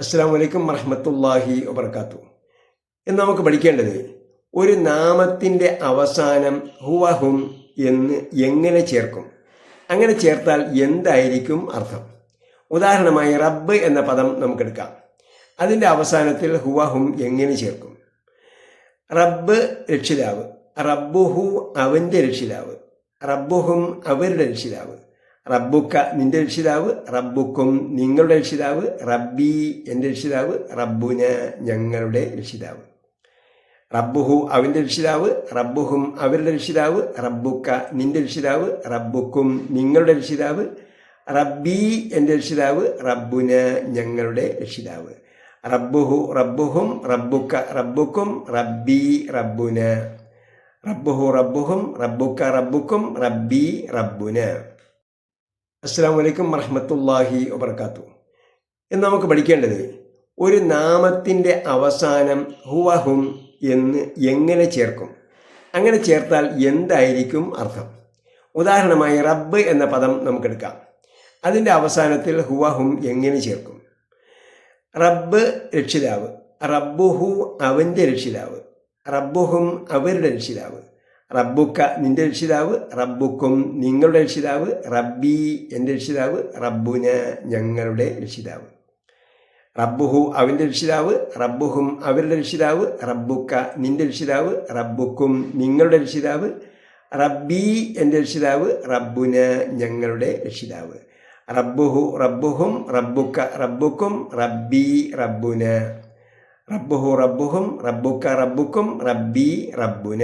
അസ്സാം വലൈക്കും വറഹമത്തല്ലാഹി വബർക്കാത്തു എന്ന് നമുക്ക് പഠിക്കേണ്ടത് ഒരു നാമത്തിന്റെ അവസാനം ഹുവഹും എന്ന് എങ്ങനെ ചേർക്കും? അങ്ങനെ ചേർത്താൽ എന്തായിരിക്കും അർത്ഥം? ഉദാഹരണമായി റബ്ബ് എന്ന പദം നമുക്കെടുക്കാം. അതിന്റെ അവസാനത്തിൽ ഹുവഹും എങ്ങനെ ചേർക്കും? റബ്ബ് രക്ഷിതാവ്. റബ്ബുഹു അവന്റെ രക്ഷിതാവ്. റബ്ബുഹും അവരുടെ രക്ഷിതാവ്. റബ്ബുക്ക നിന്റെ രക്ഷിതാവ് റബ്ബുക്കും നിങ്ങളുടെ രക്ഷിതാവ് റബ്ബി എന്റെ രക്ഷിതാവ് റബ്ബുന ഞങ്ങളുടെ രക്ഷിതാവ്. റബ്ബുഹു അവന്റെ രക്ഷിതാവ് റബ്ബുഹും അവരുടെ രക്ഷിതാവ് റബ്ബുക്ക നിന്റെ രക്ഷിതാവ് റബ്ബുക്കും നിങ്ങളുടെ രക്ഷിതാവ് റബ്ബി എന്റെ രക്ഷിതാവ് റബ്ബുന ഞങ്ങളുടെ രക്ഷിതാവ്. റബ്ബുഹു റബ്ബുഹും റബ്ബുക്ക റബ്ബുക്കും റബ്ബി റബ്ബുന. റബ്ബുഹു റബ്ബുഹും റബ്ബുക്ക റബ്ബുക്കും റബ്ബി റബ്ബുന. അസ്സാം വലൈക്കും വറഹമത്തല്ലാഹി വബർക്കാത്തു എന്ന് നമുക്ക് പഠിക്കേണ്ടത് ഒരു നാമത്തിന്റെ അവസാനം ഹുവഹും എന്ന് എങ്ങനെ ചേർക്കും? അങ്ങനെ ചേർത്താൽ എന്തായിരിക്കും അർത്ഥം? ഉദാഹരണമായി റബ്ബ് എന്ന പദം നമുക്കെടുക്കാം. അതിന്റെ അവസാനത്തിൽ ഹുവഹും എങ്ങനെ ചേർക്കും? റബ്ബ് രക്ഷിതാവ് റബ്ബുഹു അവന്റെ രക്ഷിതാവ് റബ്ബുഹും അവരുടെ രക്ഷിതാവ്. റബ്ബുക്ക നിന്റെ രക്ഷിതാവ് റബ്ബുക്കും നിങ്ങളുടെ രക്ഷിതാവ് റബ്ബി എന്റെ രക്ഷിതാവ് റബ്ബുന ഞങ്ങളുടെ രക്ഷിതാവ്. റബ്ബുഹു അവന്റെ രക്ഷിതാവ് റബ്ബുഹും അവരുടെ രക്ഷിതാവ് റബ്ബുക്ക നിന്റെ രക്ഷിതാവ് റബ്ബുക്കും നിങ്ങളുടെ രക്ഷിതാവ് റബ്ബി എന്റെ രക്ഷിതാവ് റബ്ബുന ഞങ്ങളുടെ രക്ഷിതാവ്. റബ്ബുഹു റബ്ബുഹും റബ്ബുക്ക റബ്ബുക്കും റബ്ബി റബ്ബുന. റബ്ബുഹു റബ്ബുഹും റബ്ബുക്ക റബ്ബുക്കും റബ്ബി റബ്ബുന.